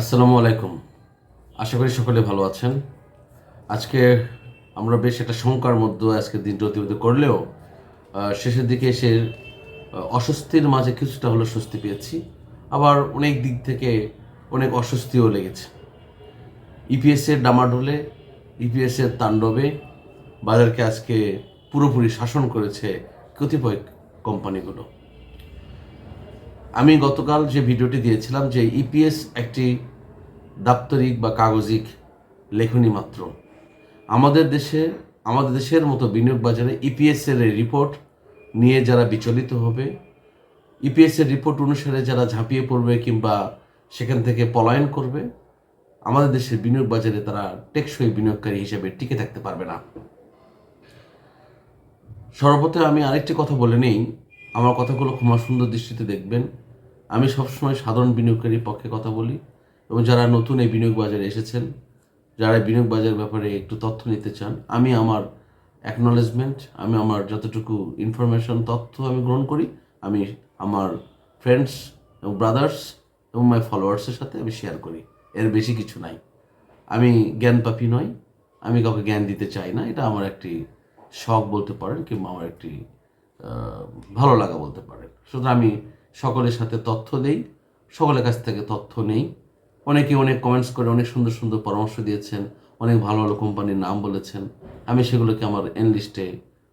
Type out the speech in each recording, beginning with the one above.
আসসালামু আলাইকুম। আশা করি সকলে ভালো আছেন। আজকে আমরা বেশ একটা শঙ্কার মধ্যে আজকে দিনটি অতিবাহিত করলেও শেষের দিকে এসে অস্বস্তির মাঝে কিছুটা হলো স্বস্তি পেয়েছি। আবার অনেক দিক থেকে অনেক অস্বস্তিও লেগেছে। ইপিএসের ডামাডোলে ইপিএসের তাণ্ডবে বাজারকে আজকে পুরোপুরি শাসন করেছে কতিপয় কোম্পানিগুলো। আমি গতকাল যে ভিডিওটি দিয়েছিলাম যে ইপিএস একটি দাপ্তরিক বা কাগজিক লেখনী মাত্র। আমাদের দেশে, আমাদের দেশের মতো বিনিয়োগ বাজারে ইপিএসের রিপোর্ট নিয়ে যারা বিচলিত হবে ইপিএসের রিপোর্ট অনুসারে যারা ঝাঁপিয়ে পড়বে কিংবা সেখান থেকে পলায়ন করবে, আমাদের দেশের বিনিয়োগ বাজারে তারা টেকসই বিনিয়োগকারী হিসেবে টিকে থাকতে পারবে না। সর্বপ্রথম আমি আরেকটি কথা বলে নেই আমার কথাগুলো ক্ষমা সুন্দর দৃষ্টিতে দেখবেন। আমি সবসময় সাধারণ বিনিয়োগকারীর পক্ষে কথা বলি এবং যারা নতুন এই বিনিয়োগ বাজারে এসেছেন, যারা বিনিয়োগ বাজারের ব্যাপারে একটু তথ্য নিতে চান, আমি আমার অ্যাকনলেজমেন্ট আমি আমার যতটুকু ইনফরমেশন তথ্য আমি গ্রহণ করি, আমি আমার ফ্রেন্ডস এবং ব্রাদার্স এবং মাই ফলোয়ার্সের সাথে আমি শেয়ার করি। এর বেশি কিছু নাই। আমি জ্ঞান পাপি নই, আমি কাউকে জ্ঞান দিতে চাই না, এটা আমার একটি শখ বলতে পারেন কিংবা আমার একটি ভালো লাগা বলতে পারেন সুতরাং আমি সকলের সাথে তথ্য দেই, সকলের কাছ থেকে তথ্য নেই। অনেকে অনেক কমেন্টস করে, অনেক সুন্দর সুন্দর পরামর্শ দিয়েছেন, অনেক ভালো ভালো কোম্পানির নাম বলেছেন। আমি সেগুলোকে আমার এন লিস্টে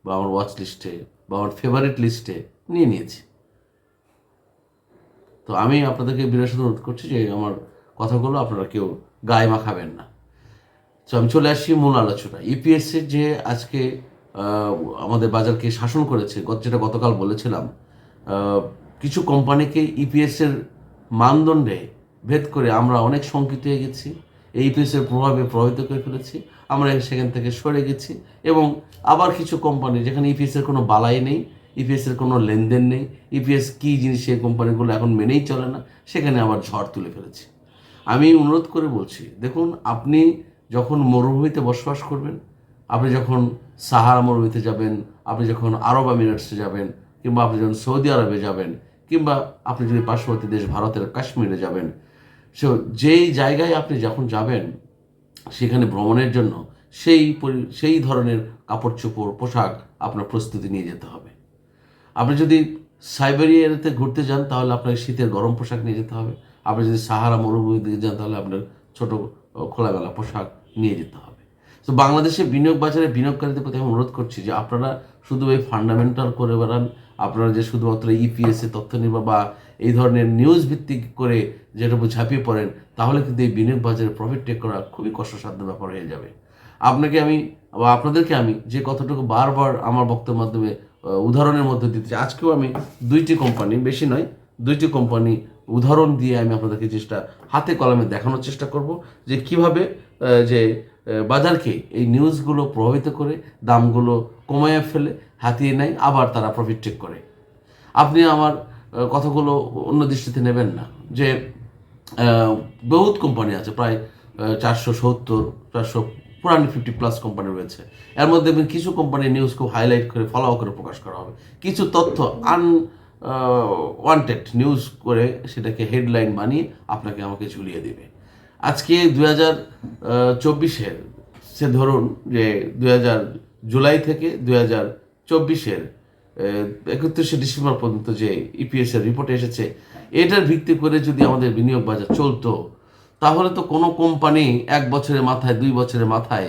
বা আমার ওয়াচ লিস্টে বা আমার ফেভারিট লিস্টে নিয়ে নিয়েছি। তো আমি আপনাদেরকে বিরাসত অনুরোধ করছি যে আমার কথাগুলো আপনারা কেউ গায়ে মাখাবেন না। তো আমি চলে আসি মূল আলোচনা ইপিএসসির যে আজকে আমাদের বাজারকে শাসন করেছে যেটা গতকাল বলেছিলাম। কিছু কোম্পানিকে ইপিএস এর মানদণ্ডে ভেদ করে আমরা অনেক শঙ্কিত হয়ে গেছি। এই ইপিএস এর প্রভাবে প্রভাবিত করে ফেলেছি। আমরা সেখান থেকে সরে গেছি এবং আবার কিছু কোম্পানি, যেখানে ইপিএস এর কোনো বালাই নেই ইপিএস এর কোনো লেনদেন নেই ইপিএস কী জিনিস সেই কোম্পানিগুলো এখন মেনেই চলে না, সেখানে আবার ঝড় তুলে ফেলেছি। আমি অনুরোধ করে বলছি, দেখুন, আপনি যখন মরুভূমিতে বসবাস করবেন আপনি যখন সাহারা মরুভূমিতে যাবেন আপনি যখন আরব আমিরাটসে যাবেন কিংবা আপনি যখন সৌদি আরবে যাবেন কিংবা আপনি যদি পার্শ্ববর্তী দেশ ভারতের কাশ্মীরে যাবেন সো যেই জায়গায় আপনি যখন যাবেন সেখানে ভ্রমণের জন্য সেই সেই ধরনের কাপড় চোপড় পোশাক আপনার প্রস্তুতি নিয়ে যেতে হবে। আপনি যদি সাইবেরিয়াতে ঘুরতে যান তাহলে আপনাকে শীতের গরম পোশাক নিয়ে যেতে হবে। আপনি যদি সাহারা মরুভূমির দিকে যান তাহলে আপনার ছোটো আহ, খোলামেলা পোশাক নিয়ে যেতে হবে। তো বাংলাদেশে বিনিয়োগ বাজারে বিনিয়োগকারীদের প্রতি আমি অনুরোধ করছি যে আপনারা শুধু এই ফান্ডামেন্টাল করে বেড়ান, আপনারা যে শুধুমাত্র ইপিএস এ তথ্য নির্ভর বা এই ধরনের নিউজ ভিত্তিক করে যেটা ঝাঁপিয়ে পড়েন, তাহলে কিন্তু এই বিনিয়োগ বাজারে প্রফিট টেক করা খুবই কষ্টসাধ্য ব্যাপার হয়ে যাবে। আপনাকে আমি বা আপনাদেরকে আমি যে কতটুকু বারবার আমার বক্তব্যের মাধ্যমে উদাহরণের মধ্যে দিতে চাই, আজকেও আমি দুইটি কোম্পানি বেশি নয়, দুইটি কোম্পানি উদাহরণ দিয়ে আমি আপনাদেরকে চেষ্টা হাতে কলমে দেখানোর চেষ্টা করব যে কীভাবে যে বাজারকে এই নিউজগুলো প্রভাবিত করে, দামগুলো কমায় ফেলে, হাতিয়ে নেয়, আবার তারা প্রফিট টেক করে। আপনি আমার কথাগুলো অন্য দৃষ্টিতে নেবেন না, যে বহুত কোম্পানি আছে, প্রায় চারশো সত্তর, চারশো পুরানি ফিফটি প্লাস কোম্পানি রয়েছে। এর মধ্যে কিছু কোম্পানির নিউজ খুব হাইলাইট করে ফলো করে প্রকাশ করা হবে। কিছু তথ্য আন ওয়ান্টেড নিউজ করে সেটাকে হেডলাইন বানিয়ে আপনাকে আমাকে ঝুলিয়ে দেবে। আজকে দু হাজার চব্বিশের সে ধরুন যে দু হাজার জুলাই থেকে দু হাজার চব্বিশের একত্রিশে ডিসেম্বর পর্যন্ত যে ইপিএস এর রিপোর্ট এসেছে, এটার ভিত্তি করে যদি আমাদের বিনিয়োগ বাজার চলতো, তাহলে তো কোনো কোম্পানি এক বছরের মাথায়, দুই বছরের মাথায়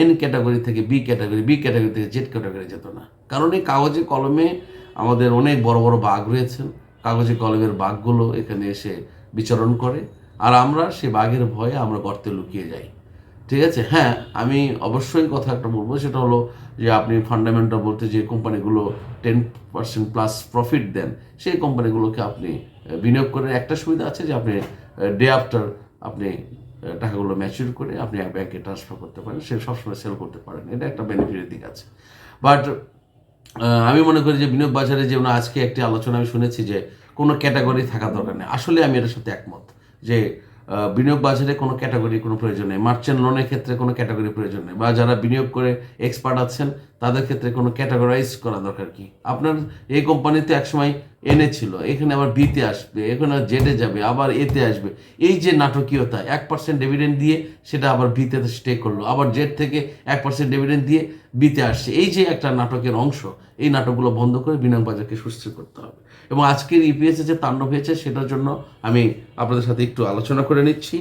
এন ক্যাটাগরি থেকে বি ক্যাটাগরি বি ক্যাটাগরি থেকে জেড ক্যাটাগরি যেত না। কারণ এই কাগজে কলমে আমাদের অনেক বড় বড় বাঘ রয়েছেন কাগজে কলমের বাঘগুলো এখানে এসে বিচরণ করে। আর আমরা সে বাঘের ভয়ে আমরা গর্তে লুকিয়ে যাই। ঠিক আছে? হ্যাঁ আমি অবশ্যই কথা একটা বলব, সেটা হলো যে আপনি ফান্ডামেন্টাল বলতে যে কোম্পানিগুলো টেন পার্সেন্ট প্লাস প্রফিট দেন, সেই কোম্পানিগুলোকে আপনি বিনিয়োগ করে একটা সুবিধা আছে যে আপনি ডে আফটার আপনি টাকাগুলো ম্যাচিউর করে আপনি ব্যাংকে ট্রান্সফার করতে পারেন, সে সবসময় সেল করতে পারেন। এটা একটা বেনিফিটের দিক আছে। বাট আমি মনে করি যে বিনিয়োগ বাজারে যেমন আজকে একটি আলোচনা আমি শুনেছি যে কোনো ক্যাটাগরি থাকা দরকার নেই। আসলে আমি এটার সাথে একমত। যে বিনিয়োগ বাজারে কোনো ক্যাটাগরি কোনো প্রয়োজন নেই। মার্চেন্ট লোনের ক্ষেত্রে কোনো ক্যাটাগরি প্রয়োজন নেই। বা যারা বিনিয়োগ করে এক্সপার্ট আছেন, তাদের ক্ষেত্রে কোনো ক্যাটাগরাইজ করা দরকার কি? আপনার এই কোম্পানিতে একসময় এনে ছিল, এখানে আবার বিতে আসবে, এখানে জেডে যাবে, আবার এতে আসবে। এই যে নাটকীয়তা, এক পার্সেন্ট ডিভিডেন্ড দিয়ে সেটা আবার বিতে স্টে করল, আবার জেড থেকে এক পার্সেন্ট ডিভিডেন্ড দিয়ে বিতে আসছে। এই যে একটা নাটকের অংশ, এই নাটকগুলো বন্ধ করে বিনিয়োগ বাজারকে সুস্থির করতে হবে। এবং আজকের ইপিএসে যে তাণ্ডব হয়েছে, সেটার জন্য আমি আপনাদের সাথে একটু আলোচনা করে নিচ্ছি।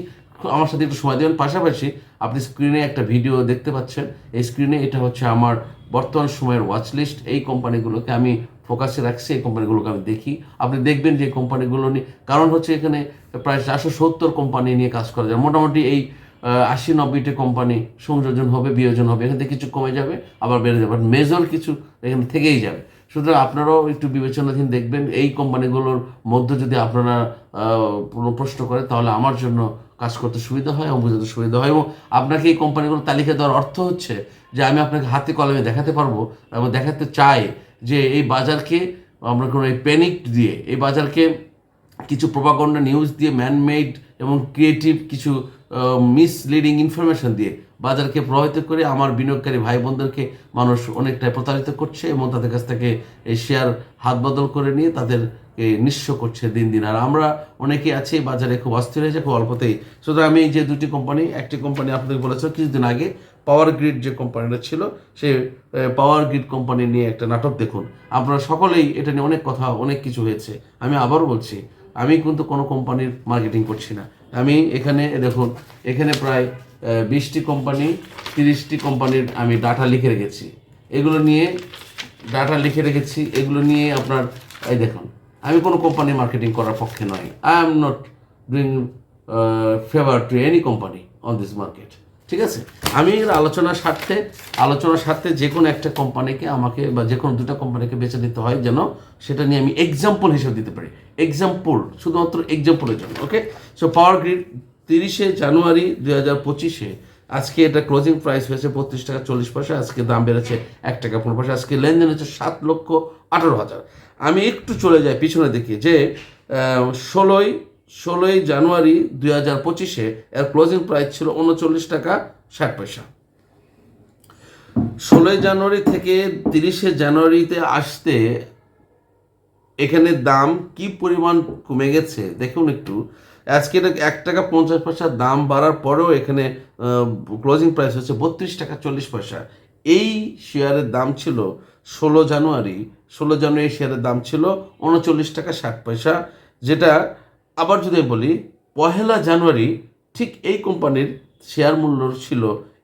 আমার সাথে একটু সময় দেবেন পাশাপাশি আপনি স্ক্রিনে একটা ভিডিও দেখতে পাচ্ছেন। এই স্ক্রিনে এটা হচ্ছে আমার বর্তমান সময়ের ওয়াচ লিস্ট এই কোম্পানিগুলোকে আমি ফোকাসে রাখছি, এই কোম্পানিগুলোকে আমি দেখি। আপনি দেখবেন যে কোম্পানিগুলো নিয়ে, কারণ হচ্ছে এখানে প্রায় চারশো সত্তর কোম্পানি নিয়ে কাজ করা যায়। মোটামুটি এই আশি নব্বইটি কোম্পানি সংযোজন হবে, বিয়োজন হবে। এখান থেকে কিছু কমে যাবে, আবার বেড়ে যাবে। মেজর কিছু এখানে থেকেই যাবে। সুতরাং আপনারাও একটু বিবেচনাধীন দেখবেন, এই কোম্পানিগুলোর মধ্যে যদি আপনারা কোনো প্রশ্ন করেন তাহলে আমার জন্য কাজ করতে সুবিধা হয় এবং বুঝতে সুবিধা হয় এবং আপনাকে এই কোম্পানিগুলোর তালিকা দেওয়ার অর্থ হচ্ছে যে আমি আপনাকে হাতে কলমে দেখাতে পারব এবং দেখাতে চাই যে এই বাজারকে আমরা কোনো এই প্যানিক দিয়ে, এই বাজারকে কিছু প্রোপাগন্ডা নিউজ দিয়ে ম্যানমেড এবং ক্রিয়েটিভ কিছু মিসলিডিং ইনফরমেশন দিয়ে বাজারকে প্রভাবিত করে আমার বিনিয়োগকারী ভাই বোনদেরকে মানুষ অনেকটাই প্রতারিত করছে এবং তাদের কাছ থেকে এই শেয়ার হাত বদল করে নিয়ে তাদেরকে নিঃস্ব করছে দিন দিন। আর আমরা অনেকে আছি, বাজারে খুব অস্থির হয়েছে, খুব অল্পতেই। সুতরাং আমি যে দুটি কোম্পানি একটি কোম্পানি আপনাদের বলেছে, কিছুদিন আগে পাওয়ার গ্রিড যে কোম্পানিটা ছিল সেই পাওয়ার গ্রিড কোম্পানি নিয়ে একটা নাটক দেখুন। আপনারা সকলেই এটা নিয়ে অনেক কথা, অনেক কিছু হয়েছে। আমি আবারও বলছি, আমি কিন্তু কোনো কোম্পানির মার্কেটিং করছি না। আমি এখানে দেখুন, এখানে প্রায় বিশটি কোম্পানি তিরিশটি কোম্পানির আমি ডাটা লিখে রেখেছি। এগুলো নিয়ে ডাটা লিখে রেখেছি। এগুলো নিয়ে আপনার, এই দেখুন, আমি কোনো কোম্পানি মার্কেটিং করার পক্ষে নয় I am not doing favour to any company on this market ঠিক আছে? আমি আলোচনার স্বার্থে আলোচনার স্বার্থে যে কোনো একটা কোম্পানিকে আমাকে বা যে কোনো দুটো কোম্পানিকে বেছে নিতে হয় যেন সেটা নিয়ে আমি এক্সাম্পল হিসেবে দিতে পারি। এক্সাম্পল শুধুমাত্র এক্সাম্পলের জন্য ওকে সো পাওয়ার গ্রিড তিরিশে জানুয়ারি দুই হাজার পঁচিশে। আজকে এটা ক্লোজিং প্রাইস হয়েছে বত্রিশ টাকা চল্লিশ পয়সা, আজকে দাম বেড়েছে এক টাকা পনেরো পয়সা, আজকে লেনদেন হচ্ছে সাত লক্ষ আঠারো হাজার। আমি একটু চলে যাই পিছনে দেখি যে ষোলোই ষোলোই জানুয়ারি দুই হাজার পঁচিশে এর ক্লোজিং প্রাইস ছিল উনচল্লিশ টাকা ষাট পয়সা। ষোলোই জানুয়ারি থেকে তিরিশে জানুয়ারিতে আসতে এখানে দাম কি পরিমাণ কমে গেছে, দেখুন একটু। আজকে এটা এক টাকা পঞ্চাশ পয়সা দাম বাড়ার পরেও এখানে ক্লোজিং প্রাইস হচ্ছে বত্রিশ টাকা চল্লিশ পয়সা। এই শেয়ারের দাম ছিল ষোলো জানুয়ারি ষোলো জানুয়ারি শেয়ারের দাম ছিল উনচল্লিশ টাকা ষাট পয়সা, যেটা আবার যদি বলি, পহেলা জানুয়ারি ঠিক এই কোম্পানির শেয়ার মূল্য ছিল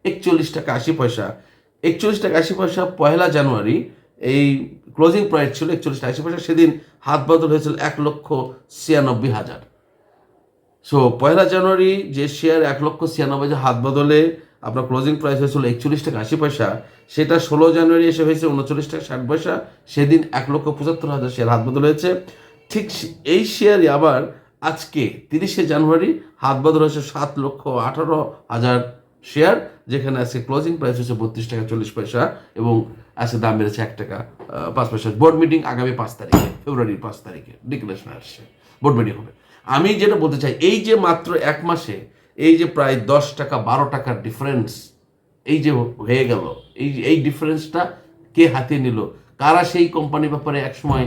একচল্লিশ টাকা আশি পয়সা। একচল্লিশ টাকা আশি পয়সা পহেলা জানুয়ারি, এই ক্লোজিং প্রাইস ছিল একচল্লিশ টাকা আশি পয়সা, সেদিন হাত বদল হয়েছিল এক লক্ষ ছিয়ানব্বই হাজার। সো পয়লা জানুয়ারি যে শেয়ার এক লক্ষ ছিয়ানব্বই হাত বদলে আপনার ক্লোজিং প্রাইস হয়েছিল একচল্লিশ টাকা আশি পয়সা, সেটা ষোলো জানুয়ারি এসে হয়েছে উনচল্লিশ টাকা ষাট পয়সা, সেদিন এক লক্ষ পঁচাত্তর হাজার শেয়ার হাত বদল হয়েছে। ঠিক এই শেয়ারই আবার আজকে তিরিশে জানুয়ারি হাত বদল হয়েছে সাত লক্ষ আঠারো হাজার শেয়ার যেখানে আজকে ক্লোজিং প্রাইস হচ্ছে বত্রিশ টাকা চল্লিশ পয়সা এবং আজকে দাম বেড়েছে এক টাকা পাঁচ পয়সা। বোর্ড মিটিং আগামী পাঁচ তারিখে ফেব্রুয়ারির পাঁচ তারিখে। ডিক্লারেশন আসছে। বোর্ড মিটিং হবে। আমি যেটা বলতে চাই, এই যে মাত্র এক মাসে, এই যে প্রায় দশ টাকা, বারো টাকার ডিফারেন্স এই যে হয়ে গেল, এই এই ডিফারেন্সটা কে হাতিয়ে নিল? কারা সেই কোম্পানির ব্যাপারে একসময়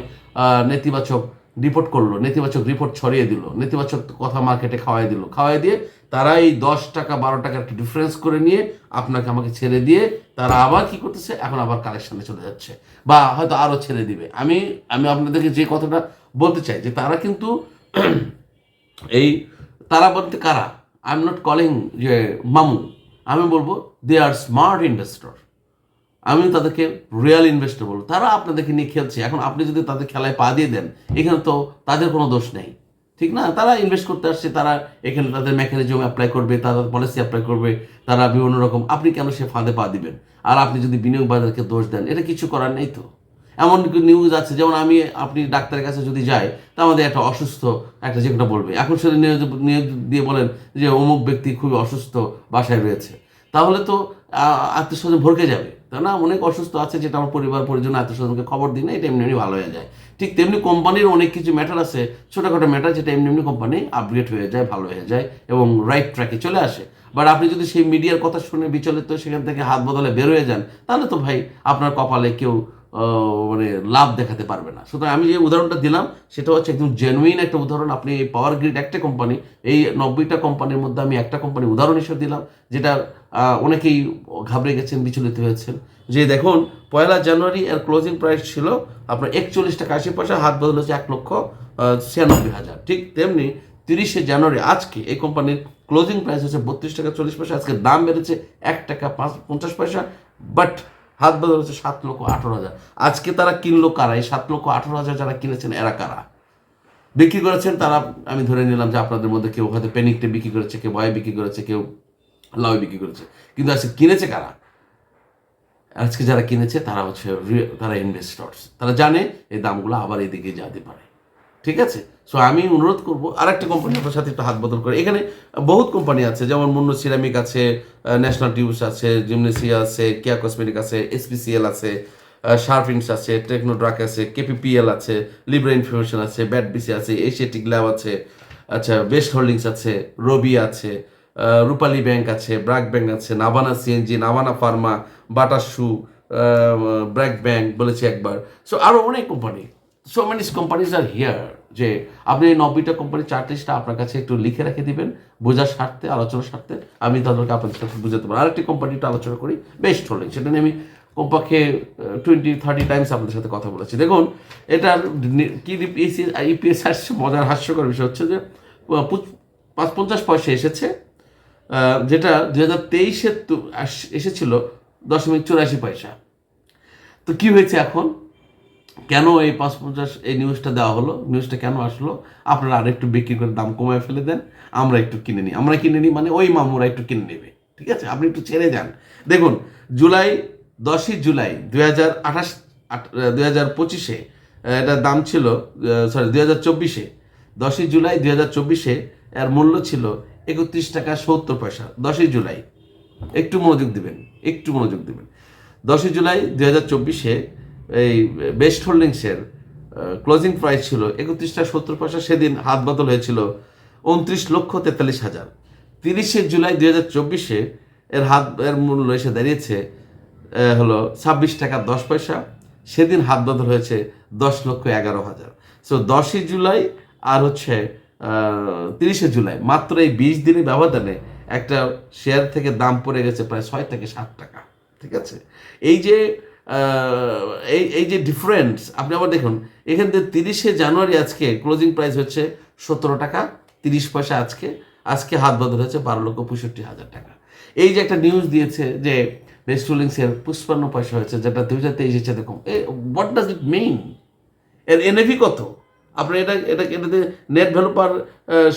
নেতিবাচক রিপোর্ট করল, নেতিবাচক রিপোর্ট ছড়িয়ে দিল, নেতিবাচক কথা মার্কেটে খাওয়াই দিল? খাওয়াই দিয়ে তারা এই দশ টাকা, বারো টাকার একটা ডিফারেন্স করে নিয়ে আপনাকে আমাকে ছেড়ে দিয়ে তারা আবার কি করতেছে? এখন আবার কালেকশনে চলে যাচ্ছে। বা হয়তো আরও ছেড়ে দিবে। আমি আমি আপনাদেরকে যে কথাটা বলতে চাই, যে তারা কিন্তু এই তারা বলতে কারা? আই এম নট কলিং যে মামু। আমি বলব দে আর স্মার্ট ইনভেস্টর আমি তাদেরকে রিয়েল ইনভেস্টর বলব। তারা আপনাদেরকে নিয়ে খেলছে। এখন আপনি যদি তাদের খেলায় পা দিয়ে দেন, এখানে তো তাদের কোনো দোষ নেই। ঠিক না? তারা ইনভেস্ট করতে আসছে, তারা এখানে তাদের মেকানিজম অ্যাপ্লাই করবে, তাদের পলিসি অ্যাপ্লাই করবে, তারা বিভিন্ন রকম। আপনি কেন সে ফাঁদে পা দিবেন? আর আপনি যদি বিনিয়োগ বাজারকে দোষ দেন, এটা কিছু করার নেই তো। এমন নিউজ আছে? যেমন আমি, আপনি ডাক্তারের কাছে যদি যাই, তা আমাদের একটা অসুস্থ একটা যে কোনো বলবে। এখন সেটা নিউজ নিউজ দিয়ে বলেন যে অমুক ব্যক্তি খুবই অসুস্থ, বাসায় রয়েছে। তাহলে তো আত্মীয় স্বজন ভরকে যাবে। তাই না? অনেক অসুস্থ আছে যেটা আমার পরিবার, পরিজন আত্মীয় স্বজনকে খবর দিই না, এটা এমনি এমনি ভালো হয়ে যায়। ঠিক তেমনি কোম্পানির অনেক কিছু ম্যাটার আছে, ছোটোখাটো ম্যাটার যেটা এমনি এমনি কোম্পানি আপগ্রেড হয়ে যায়, ভালো হয়ে যায় এবং রাইট ট্র্যাকে চলে আসে। বাট আপনি যদি সেই মিডিয়ার কথা শুনে বিচলিত, সেখান থেকে হাত বদলে বের হয়ে যান, তাহলে তো ভাই আপনার কপালে কেউ মানে লাভ দেখাতে পারবে না। সুতরাং আমি যে উদাহরণটা দিলাম, সেটা হচ্ছে একদম জেনুইন একটা উদাহরণ। আপনি এই পাওয়ার গ্রিড একটা কোম্পানি এই নব্বইটা কোম্পানির মধ্যে আমি একটা কোম্পানি উদাহরণ হিসেবে দিলাম, যেটা অনেকেই ঘাবড়ে গেছেন, বিচলিত হয়েছেন। যে দেখুন, পয়লা জানুয়ারি এর ক্লোজিং প্রাইস ছিল আপনার একচল্লিশ টাকা আশি পয়সা, হাত বদল হচ্ছে এক লক্ষ ছিয়ানব্বই হাজার। ঠিক তেমনি তিরিশে জানুয়ারি আজকে এই কোম্পানির ক্লোজিং প্রাইস হচ্ছে বত্রিশ টাকা চল্লিশ পয়সা, আজকে দাম বেড়েছে এক টাকা পাঁচ, পঞ্চাশ পয়সা। বাট হাত বাজার হচ্ছে সাত লক্ষ আঠারো হাজার। আজকে তারা কিনলো কারা? এই সাত লক্ষ আঠারো হাজার যারা কিনেছেন, এরা কারা? বিক্রি করেছেন তারা, আমি ধরে নিলাম যে আপনাদের মধ্যে কেউ হয়তো প্যানিকটে বিক্রি করেছে, কেউ ভয়ে বিক্রি করেছে, কেউ লাউ বিক্রি করেছে। কিন্তু আজকে কিনেছে কারা? আজকে যারা কিনেছে, তারা হচ্ছে তারা ইনভেস্টর্স তারা জানে এই দামগুলো আবার এদিকে যেতে পারে। ঠিক আছে? সো আমি অনুরোধ করব আরেকটা কোম্পানি আপনার সাথে একটু হাত বদল করে। এখানে বহুত কোম্পানি আছে, যেমন মুন্নু সিরামিক আছে ন্যাশনাল টিউবস আছে জিমনেসিয়া আছে কেয়া কসমেটিক আছে এসপিসিএল আছে শার্ফিন্স আছে টেকনোড্রাক আছে কেপিপিএল আছে লিব্রা ইনফরমেশন আছে ব্যাট বিসি আছে এশিয়াটিক ল্যাব আছে আচ্ছা বেস্ট হোল্ডিংস আছে রবি আছে রূপালী ব্যাংক আছে ব্র্যাক ব্যাংক আছে Nabana CNG Nabana pharma Bata shoe BRAC bank বলেছি একবার। সো আরও অনেক company so many companies are here যে আপনি এই নব্বইটা কোম্পানির চার্ট লিস্টটা আপনার কাছে একটু লিখে রেখে দিবেন, বোঝার স্বার্থে, আলোচনার স্বার্থে। আমি তাদেরকে আপনাদের সাথে বুঝাতে পারি আরেকটি কোম্পানি একটু আলোচনা করি, বেস্ট হোল্ডিং সেটা নিয়ে আমি কমপক্ষে টোয়েন্টি থার্টি টাইমস আপনাদের সাথে কথা বলেছি। দেখুন, এটার কি ইপিএস আসছে মজার হাস্যকর বিষয় হচ্ছে যে পাঁচ পঞ্চাশ পয়সা এসেছে যেটা দু হাজার তেইশে এসেছিল দশমিক চুরাশি পয়সা। তো কি হয়েছে এখন? কেন এই পাঁচ পঞ্চাশ এই নিউজটা দেওয়া হলো? নিউজটা কেন আসলো? আপনারা আর একটু বিক্রি করে দাম কমায় ফেলে দেন। আমরা একটু কিনে নিই। আমরা কিনে নিই মানে ওই মামুরা একটু কিনে নেবে। ঠিক আছে? আপনি একটু ছেড়ে যান। দেখুন, জুলাই, দশই জুলাই দুই হাজার আঠাশ দুই হাজার পঁচিশে এটার দাম ছিল সরি দুই হাজার চব্বিশে। দশই জুলাই দুই হাজার চব্বিশে, এর মূল্য ছিল একত্রিশ টাকা সত্তর পয়সা। দশই জুলাই। একটু মনোযোগ দিবেন। একটু মনোযোগ দিবেন। দশই জুলাই দুই হাজার চব্বিশে এই বেস্ট হোল্ডিংসের ক্লোজিং প্রাইস ছিল একত্রিশটা সত্তর পয়সা, সেদিন হাত বদল হয়েছিল উনত্রিশ লক্ষ তেতাল্লিশ হাজার। তিরিশে জুলাই দুই হাজার চব্বিশে এর হাত, এর মূল্য এসে দাঁড়িয়েছে হলো ছাব্বিশ টাকা দশ পয়সা, সেদিন হাত বদল হয়েছে দশ লক্ষ এগারো হাজার। সো দশই জুলাই আর হচ্ছে তিরিশে জুলাই, মাত্র এই বিশ দিনের ব্যবধানে একটা শেয়ার থেকে দাম পড়ে গেছে প্রায় ছয় থেকে সাত টাকা, ঠিক আছে? এই যে এই এই যে ডিফারেন্স আপনি আবার দেখুন, এখান থেকে তিরিশে জানুয়ারি আজকে ক্লোজিং প্রাইস হচ্ছে সতেরো টাকা, তিরিশ পয়সা আজকে আজকে হাত বদল হচ্ছে বারো লক্ষ পঁয়ষট্টি হাজার টাকা। এই যে একটা নিউজ দিয়েছে যে বেস্ট হোল্ডিংসের পুষ্পান্ন পয়সা হয়েছে, যেটা দুই হাজার তেইশ তেইশের সাথে কম। হোয়াট ডাজ ইট মিন এর এনএভি কত? আপনার এটা এটা, এটাতে নেট ভ্যালু পার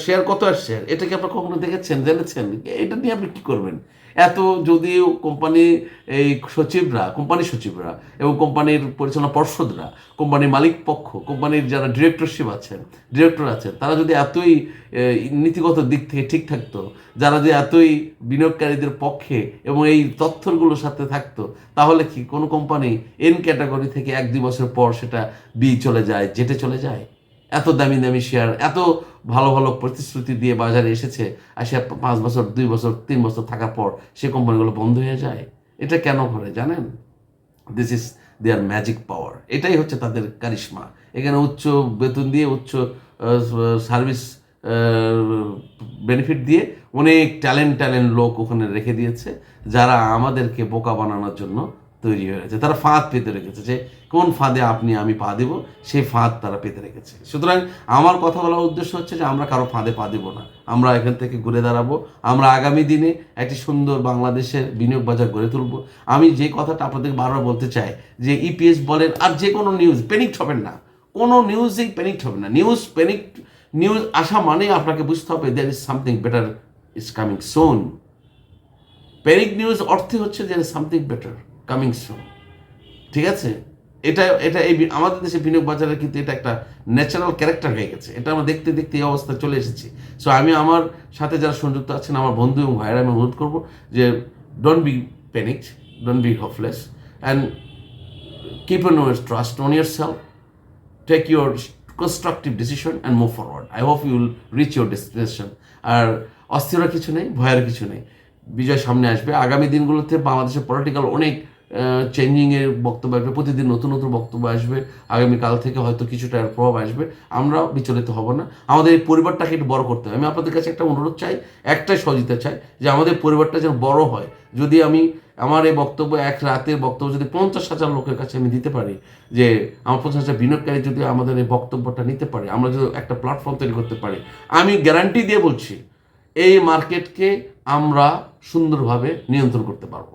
শেয়ার কত আসছে? এটা কি আপনার কখনো দেখেছেন, জেনেছেন? এটা নিয়ে আপনি কী করবেন? এত যদিও কোম্পানি এই সচিবরা কোম্পানির সচিবরা এবং কোম্পানির পরিচালনা পর্ষদরা কোম্পানির মালিক পক্ষ কোম্পানির যারা ডিরেক্টরশিপ আছেন ডিরেক্টর আছেন তারা যদি এতই নীতিগত দিক থেকে ঠিক থাকতো, যারা যে এতই বিনিয়োগকারীদের পক্ষে এবং এই তথ্যগুলোর সাথে থাকতো, তাহলে কি কোনো কোম্পানি এন ক্যাটাগরি থেকে এক দুই বছর পর সেটা বি চলে যায় জেটে চলে যায়? এত দামি দামি শেয়ার এত ভালো ভালো প্রতিশ্রুতি দিয়ে বাজারে এসেছে, আর সে পাঁচ বছর, দুই বছর, তিন বছর থাকার পর সে কোম্পানিগুলো বন্ধ হয়ে যায়। এটা কেন ঘটে জানেন? This is there magic power এটাই হচ্ছে তাদের কারিশমা। এখানে উচ্চ বেতন দিয়ে, উচ্চ সার্ভিস বেনিফিট দিয়ে অনেক ট্যালেন্ট ট্যালেন্ট লোক ওখানে রেখে দিয়েছে, যারা আমাদেরকে বোকা বানানোর জন্য তৈরি হয়ে গেছে, তারা ফাঁদ পেতে রেখেছে যে কোন ফাঁদে আপনি, আমি পা দেব সেই ফাঁদ তারা পেতে রেখেছে। সুতরাং আমার কথা বলার উদ্দেশ্য হচ্ছে যে আমরা কারও ফাঁদে পা দেবো না। আমরা এখান থেকে ঘুরে দাঁড়াবো, আমরা আগামী দিনে একটি সুন্দর বাংলাদেশের বিনিয়োগ বাজার গড়ে তুলবো। আমি যে কথাটা আপনাদের বারবার বলতে চাই যে ইপিএস বলেন আর যে কোনো নিউজ প্যানিক হবেন না। কোনো নিউজেই প্যানিক হবে না। নিউজ প্যানিক নিউজ আসা মানে আপনাকে বুঝতে হবে there is something better is coming soon panic news অর্থে হচ্ছে যে সামথিং বেটার কামিং সুন ঠিক আছে এটা এটা এই আমাদের দেশে বিনিয়োগ বাজারে কিন্তু এটা একটা ন্যাচারাল ক্যারেক্টার হয়ে গেছে এটা আমরা দেখতে দেখতে এই অবস্থায় চলে এসেছি সো আমি আমার সাথে যারা সংযুক্ত আছেন আমার বন্ধু এবং ভাইয়েরা আমি অনুরোধ করব যে don't be panicked, don't be hopeless, and keep on your trust on yourself. Take your constructive decision and move forward. I hope you will reach your destination. আর অস্থির কিছু নেই ভয়ের কিছু নেই বিজয় সামনে আসবে আগামী দিনগুলোতে বাংলাদেশের পলিটিক্যাল অনেক চেঞ্জিং এর বক্তব্য আসবে, প্রতিদিন নতুন নতুন বক্তব্য আসবে, আগামীকাল থেকে হয়তো কিছুটা প্রভাব আসবে আমরা বিচলিত হব না। আমাদের এই পরিবারটাকে একটু বড় করতে হবে। আমি আপনাদের কাছে একটা অনুরোধ চাই, একটাই সহযোগিতা চাই, যে আমাদের পরিবারটা যেন বড় হয়। যদি আমি আমার এই বক্তব্য, এক রাতের বক্তব্য যদি পঞ্চাশ হাজার লোকের কাছে আমি দিতে পারি, যে আমার পঞ্চাশ হাজার বিনিয়োগকারী যদি আমাদের এই বক্তব্যটা নিতে পারে, আমরা যদি একটা প্ল্যাটফর্ম তৈরি করতে পারি, আমি গ্যারান্টি দিয়ে বলছি, এই মার্কেটকে আমরা সুন্দরভাবে নিয়ন্ত্রণ করতে পারব।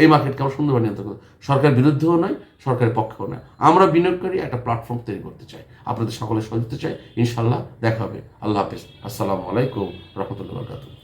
এই মার্কেটকে আমরা সুন্দরভাবে নিয়ন্ত্রণ করতে সরকার বিরুদ্ধেও নয়, সরকারের পক্ষেও নয়। আমরা বিনিয়োগকারী একটা প্ল্যাটফর্ম তৈরি করতে চাই। আপনাদের সকলে সহযোগিতা চাই। ইনশাল্লাহ দেখা হবে। আল্লাহ হাফিজ। আসসালামু আলাইকুম রহমতুল্লাহ বরকাতুহ।